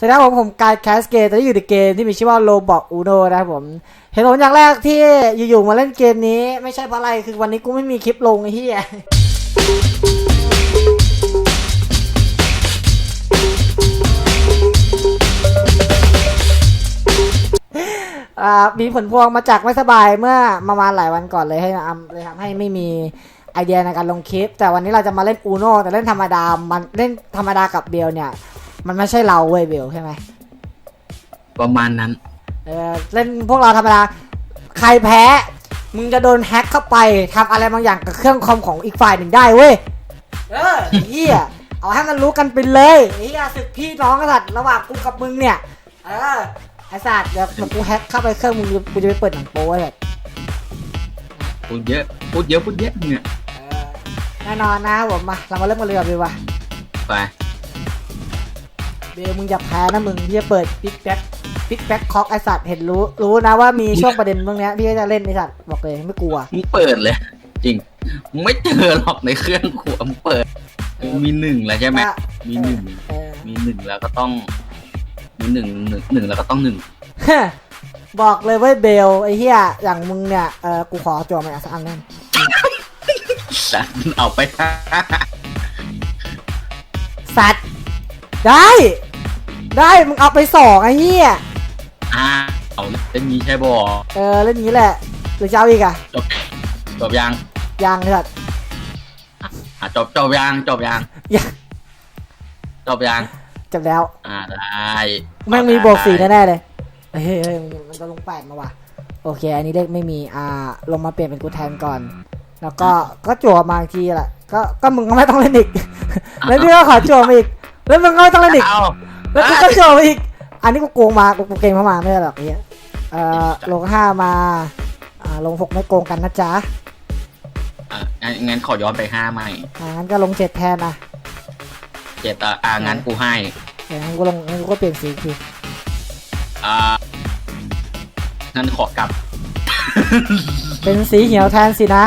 สวัสดีครับผมผมกายแคสเกตตอนนี้อยู่ในเกมที่มีชื่อว่าโลบอกอูโนนะครับผมเหตุผลอย่างแรกที่อยู่ๆมาเล่นเกมนี้ ไม่ใช่เพราะอะไรคือวันนี้กูไม่มีคลิปลงไอ้เหี้ยอ่ามีผลพวงมาจากไม่สบายเมื่อประมาณหลายวันก่อนเลยให้อำเลยทำให้ไม่มีไอเดียในการลงคลิป แต่วันนี้เราจะมาเล่นอูโนแต่เล่นธรรมดามันเล่นธรรมดากับเบลเนี่ย มันไม่ใช่เราเว้ยเบลใช่ไหมประมาณนั้น เออเล่นพวกเราธรรมดา ใครแพ้ มึงจะโดนแฮ็กเข้าไปทำอะไรบางอย่างกับเครื่องคอมของอีกฝ่ายหนึ่งได้เว้ย เออเฮียเอาให้มันรู้กันไปเลยเฮียศึกพี่น้องกันสัตว์ระหว่างกูกับมึงเนี่ย เออไอ้สัตว์เดี๋ยวเดี๋ยวกูแฮ็กเข้าไปเครื่องมึงกูจะไปเปิดหนังโป๊ไว้แบบพูดเยอะ พูดเยอะ พูดเยอะเนี่ยเออแน่นอนนะผมมาเรามาเริ่มกันเลยดีกว่าไป เบลมึงอย่าแพ้นะมึงพี่จะเปิดบิ๊กแบ็คบิ๊กแบ็คคอกไอสัตว์เห็นรู้รู้นะว่ามีช่วงประเด็นตรงเนี้ยพี่ก็จะเล่นไอสัตว์บอกเลยไม่กลัวมึงเปิดเลย จริงมึงไม่เจอหรอกในเครื่องขวมึงเปิดมีหนึ่งแล้วใช่ไหมอะมีหนึ่งเออมีหนึ่งแล้วก็ต้อง มีหนึ่งหนึ่งหนึ่งแล้วก็ต้องหนึ่งบอกเลยเว้ยเบลไอ้เหี้ยอย่างมึงเนี่ยเออกูขอจั่วมาสักอันนึงแต่เอาไป สัตว์ได้ ได้มึงเอาไปสองไอ้เหี้ยอ่าเอาเป็นนี้ใช่บอเออเล่นอย่างนี้แหละหรือจะเอาอีกอะจบจบยังยังเลยสัตว์อะจบจบยังจบยังยังจบยังจบแล้ว อ่าได้แม่งมีโบวกสี่แน่ๆเลยเฮ้ยเฮ้ยมันมันจะลงแปดมาว่ะโอเค อันนี้เลขไม่มีอ่าลงมาเปลี่ยนเป็นกูแทนก่อน แล้วก็ก็จั่วมาอีกทีแหละก็ก็มึงก็ไม่ต้องเล่นอีกแล้วพี่ก็ขอจั่วมาอีกแล้วมึงก็ไม่ต้องเล่นอีกเอา แล้วกูก็โจมอีก อันนี้กูโกงมากูกูเกงเข้ามาไม่ได้หรอกเนี่ยเอ่อลงห้ามาอ่าลงหกไม่โกงกันนะจ๊ะอะงั้นงั้นขอย้อนไปห้าใหม่อ่างั้นก็ลงเจ็ดแทนนะเจ็ดอะอ่างั้นกูให้เดี๋ยวงั้นกูลงงั้นกูก็เปลี่ยนสีอีกทีอ่างั้นขอกลับ เป็นสีเหียวแทนสินะ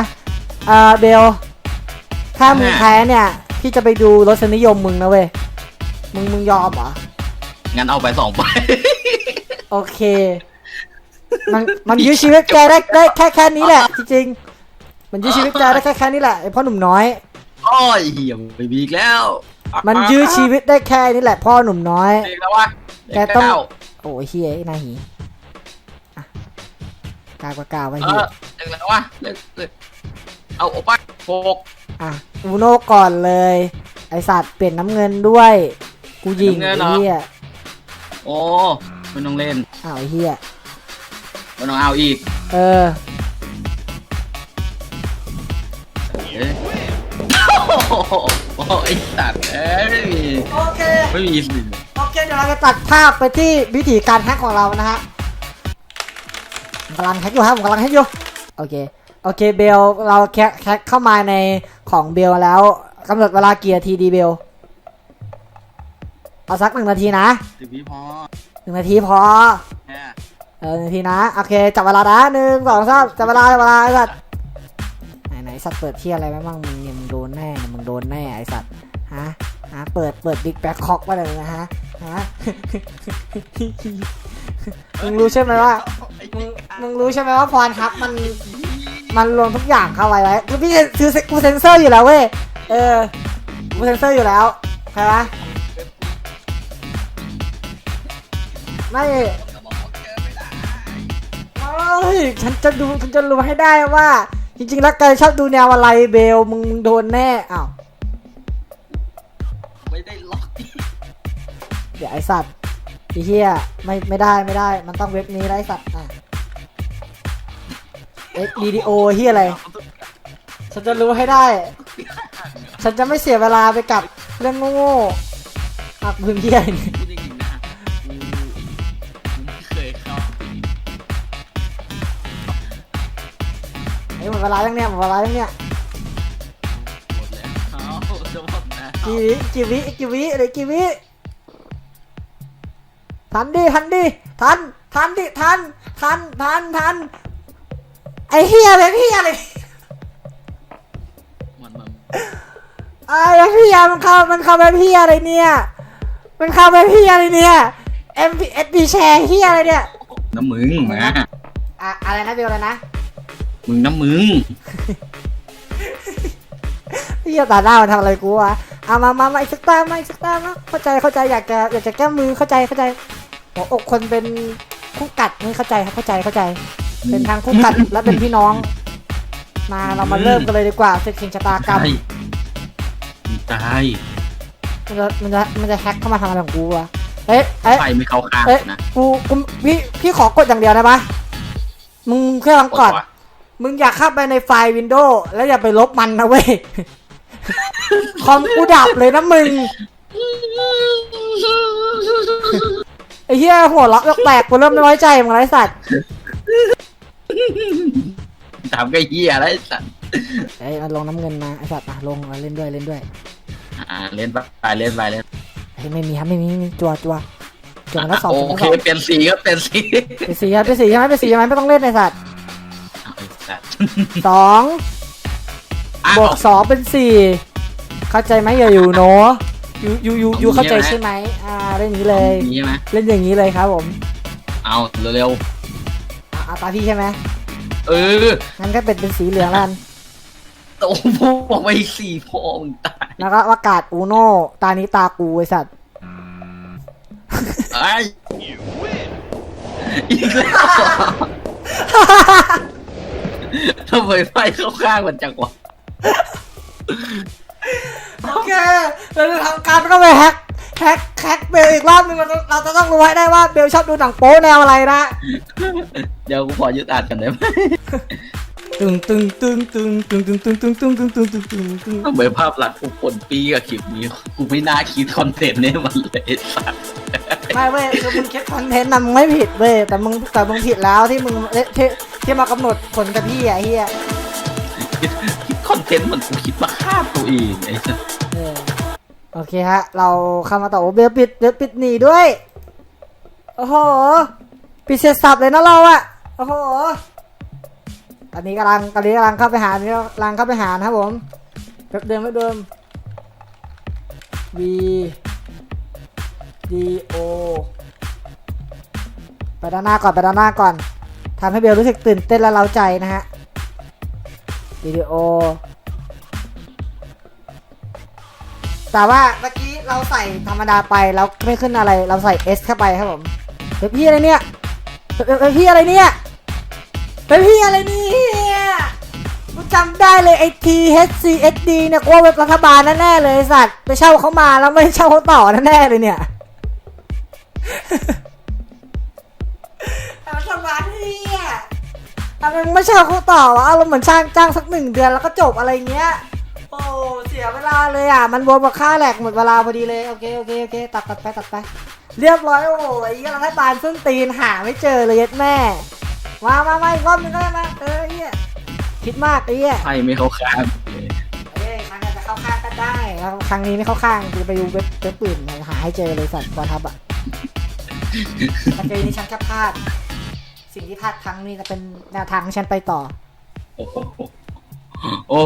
อ่าเบลถ้ามึงแพ้เนี่ยพี่จะไปดูรสนิยมมึงนะเว้ยมึงมึงยอมเหรอ งั้นเอาไปสองใบ โอเค มันมันยื้อชีวิตแกได้ได้แค่แค่นี้แหละจริงๆมันยื้อชีวิตแกได้แค่แค่นี้แหละไอพ่อหนุ่มน้อย โอ้ยเหี้ยไม่มีอีกแล้วมันยื้อชีวิตได้แค่นี้แหละ พ่อหนุ่มน้อยเด็กแล้ววะแกต้องเด็เาโอ้ยเฮียไอ้นายหีอะกาวกว่ากาวไว้เอเฮียอเด็กแล้ววะเด็กเด็กเอาโอปะโฟกอะอูโนก่อนเลย ไอสัตว์เปลี่ยนน้ำเงินด้วย กูยิงไอ้เฮีย โอ้ไม่ต้องเล่นอ้าวไอ้เฮียไม่ต้องเอาอีกเออ เอ้ยโอ้โหไอ้สัตว์เอ้ยไม่มีโอเค ไม่มีสิโอเค เดี๋ยวเราจะตัดภาพไปที่วิธีการแฮกของเรานะฮะผมกำลังแฮกอยู่ครับผมกำลังแฮกอยู่ โอเค โอเค เบล เราแคกแฮกเข้ามาในของเบลแล้วกำหนดเวลากี่นาทีดีเบล เอาสักหนึ่งนาทีนะสิบวิพอหนึ่งนาทีพอ แค่เออหนึ่งนาทีนะ โอเค จับเวลานะหนึ่งสองสามจับเวลาจับเวลาไอ้สัตว์ไหนไหนสัตว์เปิดที่อะไรไหมมั่งมึงเนี่ยมึงโดนแน่มึงโดนแน่ไอ้สัตว์ฮะฮะเปิดเปิดบิ๊กแบ็คคอกมาเลยนะฮะฮะ มึงรู้ใช่ไหมว่า มึงมึงรู้ใช่ไหมว่าพรทับ มันมันรวมทุกอย่างเข้าไว้ไว้คือพี่คือกูเซนเซอร์อยู่แล้วเว้ยเออกูเซนเซอร์อยู่แล้วใช่ไห ไม่เอ้ยฉันจะดูฉันจะรู้ให้ได้ว่า จริงๆแล้วแกชอบดูแนวอะไรเบลมึงมึงโดนแน่อ้าวไม่ได้ล็อกเดี๋ยวไอสัตว์ไอเฮียไม่ไม่ได้ไม่ได้ มันต้องเว็บนี้ได้ไอ้สัตว์อะเอ็กดีดีโอเฮียอะไร ฉันจะรู้ให้ได้ ฉันจะไม่เสียเวลาไปกับเรื่องโง่ๆอักพื้นที่อะไรนี่ เวลายังเนี่ยหมดเวลายังเนี่ยหมดแล้วเขาจะหมดแล้วกี่วิกี่วิกี่วิอะไรกี่วิทันดิทันดิทันทันดิทันทันทันทันไอ้เฮียอะไรเฮียอะไรมันมันไอ้เฮียมันเข้ามันเข้าไปเฮียอะไรเนี่ย มันเข้าไปเฮียอะไรเนี่ย M P S P แชร์เฮียอะไรเนี่ยน้ำมึงมาอะอะไรนะเบลอะไรนะ มึงน้ำมึงเฮียตาหน้ามันทำอะไรกูวะเอามามามาอีกสักตามาอีกสักตามาเข้าใจเข้าใจอยากจะอยากจะแก้มือเข้าใจเข้าใจหัวอกคนเป็นคู่กัดนี่เข้าใจครับเข้าใจเข้าใจ เป็นทางคู่กัดและเป็นพี่น้อง มาเรามาเริ่มกันเลยดีกว่าศึกชิงชะตากรรมใช่มึงตายมันจะมันจะมันจะแฮกเข้ามาทำอะไรของกูวะเอ๊ะเอ๊ะไฟไม่เข้าข้างเอ๊ะนะกูกูพี่พี่ขอกดอย่างเดียวได้ปะมึงแค่ลองก่อนกดวะ มึงอยากเข้าไปในไฟล์วินโดว์แล้วอย่าไปลบมันนะเว้ย คอมกูดับเลยนะมึง ไอ้เหี้ยหัวเราะแปลกๆกูเริ่มไม่ไว้ใจมึงแล้วไรสัตว์ถามก็เฮียอะไรสัตว์ไอ้ยมันลงน้ำเงินมาไอ้สัตว์อะลงเอาเล่นด้วยเล่นด้วยอ่าเล่นไปเล่นไปเล่นเฮ้ยไม่มีครับไม่มีไม่มีจัวจัวจัวมาแล้วสองโอจัวเคสองเปลี่ยนสีก็เปลี่ยนสี เป็นสีครับเป็นสีใช่ไหมเป็นสีใช่ไหมไม่ต้องเล่นไอ้สัตว์ เอาไอ้สัตว์สองอ้าวบวกสองเป็นสี่เข้าใจไหมอย่าอยู่โนอยู่อยู่อยู่อยู่เอาเข้าใจอย่างนี้ใช่ไหมอ่าเล่นอย่างนี้เลยนี่ใช่ไหมเล่นอย่างนี้เลยครับผม เอาเร็วอะเอาตาพี่ใช่ไหมๆเอองั้นก็เป็นเป็นสีเหลืองแล้วกันโตพวกไปสี่พ่อมึงตายแล้วก็ประกาศอูโน่ตานี้ตากูไอสัตว์ไอ้อีกแล้ว ทำไมไฟเข้าข้างมันจังวะโอเค เราจะทำการก็ไปแฮกแฮกแฮกเบลอีกรอบหนึงเราจะเราจะต้องรู้ให้ได้ว่าเบลชอบดูหนังโป๊แนวอะไรนะ เดี๋ยวกูขอยึดอ่านกันได้ไหมตึงตึงตึงตึงตึงตึงตึงตึงตึงตึงตึงตึงตึงตึงทำไมภาพลักษณ์กูปนปีกับคลิปนี้ กูไม่น่าคิดคอนเทนต์เนี่ยมันเลยไอ้สัตว์ไม่เว้ยคือมึงคิดคอนเทนต์นะมึงไม่ผิดเว้ยแต่มึงแต่มึงผิดแล้วที่มึงเอ๊ะที่ ที่มากำหนดผลกับพี่อะเฮียคิดคอนเทนต์เหมือนกูคิดมาฆ่าตัวเองไอ้สัตว์เออโอเคฮะ เราเข้ามาต่อโอ้เบลปิดเบลปิดหนีด้วย โอ้โหปิดเสร็จสับเลยนะเราอะโอ้โหตอนนี้กำลังตอนนี้กำลังเข้าไปหาตอนนี้กำลังเข้าไปหานะครับผมเว็บเดิมเว็บเดิม V D O ไปด้านหน้าก่อนไปด้านหน้าก่อน ทำให้เบลรู้สึกตื่นเต้นและเร้าใจนะฮะวิดีโอ แต่ว่าเมื่อกี้เราใส่ธรรมดาไปแล้วไม่ขึ้นอะไร เราใส่ S เข้าไปครับผมเฮ้ยพี่อะไรเนี่ยเฮ้ยเฮ้ยพี่อะไรเนี่ยเฮ้ยพี่อะไรเนี่ยกูจำได้เลยไอ T H C S D เนี่ยกูว่าเว็บรัฐบาลแน่ๆเลยไอสัตว์ไปเช่าเขามาแล้วไม่เช่าเขาต่อแน่ๆเลยเนี่ย ทำไมมึงไม่เช่าเขาต่อวะอารมณ์เหมือนจ้างจ้างสักหนึ่งเดือนแล้วก็จบอะไรเงี้ย โอ้เสียเวลาเลยอะ มันบวมกับค่าแหลกหมดเวลาพอดีเลย โอเคโอเคโอเคตัดตัดไปตัดไป เรียบร้อยโอ้โหไอ้เหี้ยรัฐบาลส้นตีนหาไม่เจอเลยยัดแม่มามามาอีกรอบนึงก็ได้มาเออไอ้เหี้ยคิดมากไอ้เหี้ยไฟไม่เข้าข้างเอ้ยครั้งหน้าจะเข้าข้างก็ได้แล้วครั้งนี้ไม่เข้าข้างกูไปดูเว็บเว็บอื่นหาให้เจอเลยสัตว์บอลทับอะแต่เกมนี้ฉันแค่พลาด สิ่งที่พลาดครั้งนี้จะเป็นแนวทางที่ฉันไปต่อ โอ้โหโอ้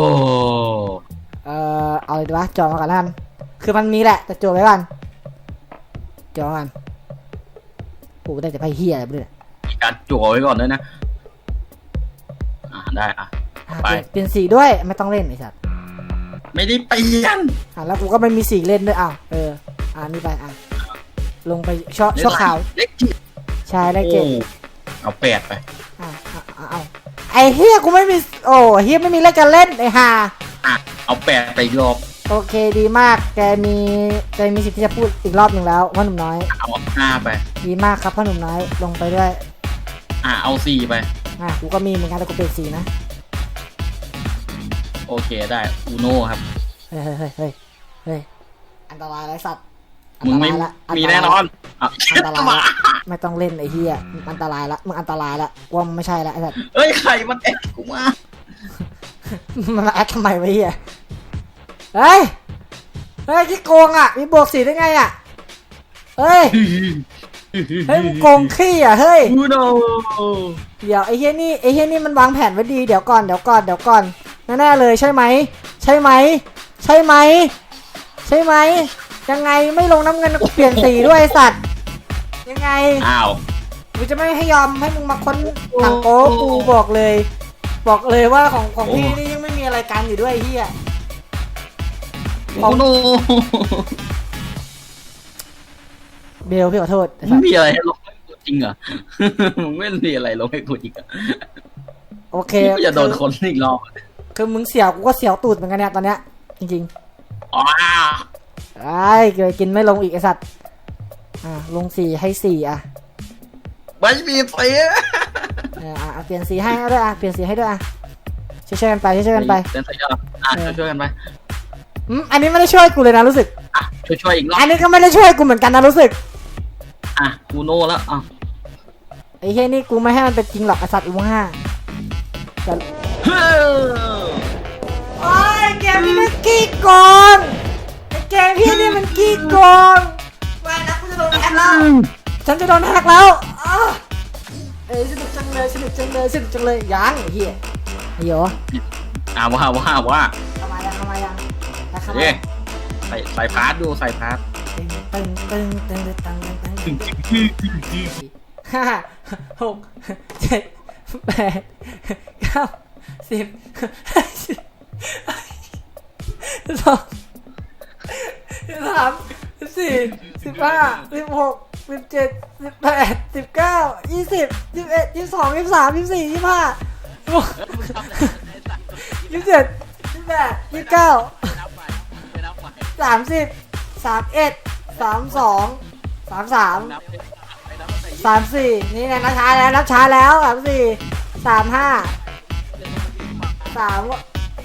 เออเอาเลยดีวะจอมาก่อนแล้วกันคือมันมีแหละแต่จอไว้ก่อนจอกันกูได้แต่ไพ่เฮียอะไรไม่รู้เนี่ยมีการจั่วไว้ก่อนด้วยนะ อ่าได้อะ อะไป เปลี่ยนเปลี่ยนสีด้วยไม่ต้องเล่นไอ้สัตว์ไม่ได้เปลี่ยน อะแล้วกูก็ไม่มีสีเล่นด้วยอ้าวเอออ่านี่ไปอะลงไปชั่วชั่วข่าว เล็กจิ๋วใช่ได้เจ็ดโอ้ เอาแปดไปอะอะอะเอาไอ้เฮียกูไม่มีโอ้เฮียไม่มีเล่นจะเล่นไอ้ห่าอะเอาแปดไปอีกรอบโอเคดีมากแกมีแกมีสิทธิ์ที่จะพูดอีกรอบหนึ่งแล้วพ่อหนุ่มน้อย เอาห้าไป ดีมากครับพ่อหนุ่มน้อยลงไปด้วยอะเอาสี่ไป อะกูก็มีเหมือนกันแต่กูเปลี่ยนสีนะโอเคได้อูโน่ครับ เฮ้ยเฮ้ยเฮ้ยเฮ้ยเฮ้ยอันตรายไรสัตว์ มึงไม่อันตรายละมีแน่นอนอะอันตรายละไม่ต้องเล่นไอ้เหี้ยอันตรายละมึงอันตรายละว่ามันไม่ใช่ละไอ้สัตว์ เอ้ยใครมันแอดกูมามันมาแอดทำไมวะเหี้ยเฮ้ย เฮ้ยที่โกงอะ มีบวกสีได้ไงอะ เฮ้ย เฮ้ยมึงโกงขี้อะ เฮ้ยอูโน่เดี๋ยวไอ้เฮียนี่ไอ้เฮียนี่มันวางแผนไว้ดีเดี๋ยวก่อนเดี๋ยวก่อนเดี๋ยวก่อนแน่ๆเลยใช่ไหมใช่ไหมใช่ไหมใช่ไหม ยังไงไม่ลงน้ำเงินกูเปลี่ยนสีด้วยไอ้สัตว์ยังยังไงอ้าวกูจะไม่ให้ยอมให้มึงมาค้นถังโป๊กูบอกเลย บอกเลยว่าของของพี่นี่ยังไม่มีอะไรกันอยู่ด้วยไอ้เฮียโอ้โหเบลพี่ขอโทษไอ้สัไม่สมีอะไรให้ลงให้กูจริงเหรอ มึงไม่มีอะไรลงให้กูจริงเหรอโอเคกูจะโดนคนอีกรอบคือมึงเสียวกูก็เสียวตูดเหมือนกันเนี่ยตอนเนี้ยจริงอ๋อๆ ไอ้เกยกินไม่ลงอีกไอสัตว์ อะลงสี่ให้สี่อะไม่มีเสียเอออะอะเปลี่ยนสีให้ด้วยอะเปลี่ยนสีให้ด้วยอะช่วยๆกันไปช่วยๆกันไปเดินใส่ยอดอะช่วยๆกันไปอืมอันนี้ไม่ได้ช่วยกูเลยนะรู้สึก อะช่วยๆอีกรอบอันนี้ก็ไม่ได้ช่วยกูเหมือนกันนะรู้สึก อะกูโน่แล้วอะไอ้เฮ้ยนี่กูไม่ให้มันเป็นจริงหรอกไอสัตว์อีวห้าแต่เฮ้ยโอ้ยเกมนี้มันกี้โกงไอ เกมพี่นี่มันกี้โกงไม่นะกูจะโดนแฮกแล้วฉันจะโดนแฮกแล้วอ้าวเอ้ยสนุกจังเลยสนุกจังเลยสนุกจังเลยยังไอ้เหี้ยไอ้โหอะว่าว่าว่าเข้ามายังเข้ามายังแล้วเข้ามาเอ๊ะใส่ใส่พาร์ทดูใส่พาร์ทตึงตึงตึงตึงตึงตึงตึงตึงห้าหกเจ็ดแปดเก้าสิบสิบสอง สิบสามสิบสี่สิบห้าสิบหกสิบเจ็ดสิบแปดสิบเก้ายี่สิบยี่สิบเอ็ดยี่สิบสองยี่สิบสามยี่สิบสี่ยี่สิบห้ายี่สิบเจ็ดยี่สิบแปดยี่สิบเก้าสามสิบสามเอ็ดสามสองสามสามสามสี่นี่ไงนับช้าแล้วนับช้าแล้วสามสี่สามห้าสาม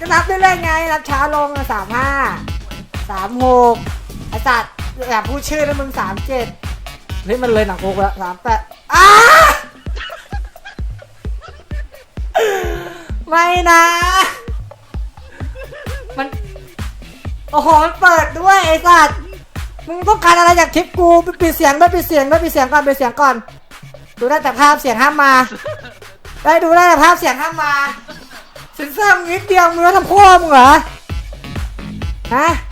ก็นับเรื่อยไงนับช้าลงสามห้า สามหกไอ้สัตว์อย่าพูดชื่อนะมึงสามเจ็ดเฮ้ยมันเลยหนังโกกแล้วสามแปดอ้าไม่นะ มัน โอ้โหมันเปิดด้วยไอ้สัตว์ มึงต้องการอะไรจากคลิปกูไปปิดเสียงด้วยปิดเสียงด้วยปิดเสียงก่อนปิดเสียงก่อน ดูได้แต่ภาพเสียงห้ามมา ได้ดูได้แต่ภาพเสียงห้ามมาเซ็นเซอร์มึงนิดเดียวมึงจะทำพ่อมึงเหรอ ฮะมึงจะ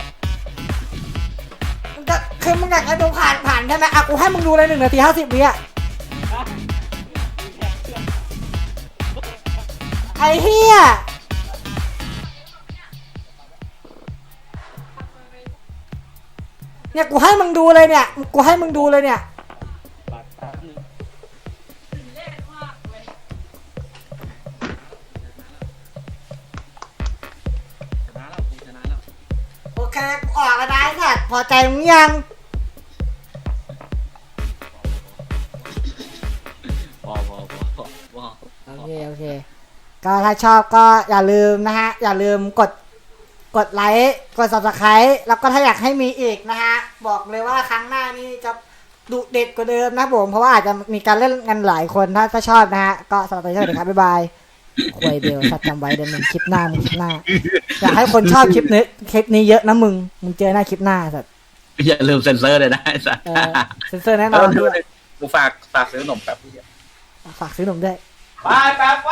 คือมึงอยากจะดูผ่านผ่านใช่ไหมอะกูให้มึงดูเลยหนึ่งนาทีห้าสิบวิอะไอ้เฮียเนี่ยกูให้มึงดูเลยเนี่ย กูให้มึงดูเลยเนี่ยโอเคกูออกแล้วนะไอ้สัตว์พอใจมึงยัง โอเคโอเค ก็ถ้าชอบก็อย่าลืมนะฮะ อย่าลืมกดกดไลค์กด subscribe แล้วก็ถ้าอยากให้มีอีกนะฮะ บอกเลยว่าครั้งหน้านี่จะดุเด็ดกว่าเดิมนะผมเพราะว่าอาจจะมีการเล่นกันหลายคนถ้าถ้าชอบนะฮะ ก็สำหรับตอนนี้สวัสดีครับบ๊ายบายควยเบลสัตว์จำไว้เดี๋ยวมึงคลิปหน้ามึงคลิปหน้าอยากให้คนชอบคลิปนี้คลิปนี้เยอะนะมึงมึงเจอหน้าคลิปหน้าสัตว์อย่าลืมเซ็นเซอร์เลยนะไอ้สัสเออเซนเซอร์แน่นเอออนด้วย กูฝากฝากซื้อขนมแป๊บเดียวฝากซื้อนมด้วย ไปแป๊บไป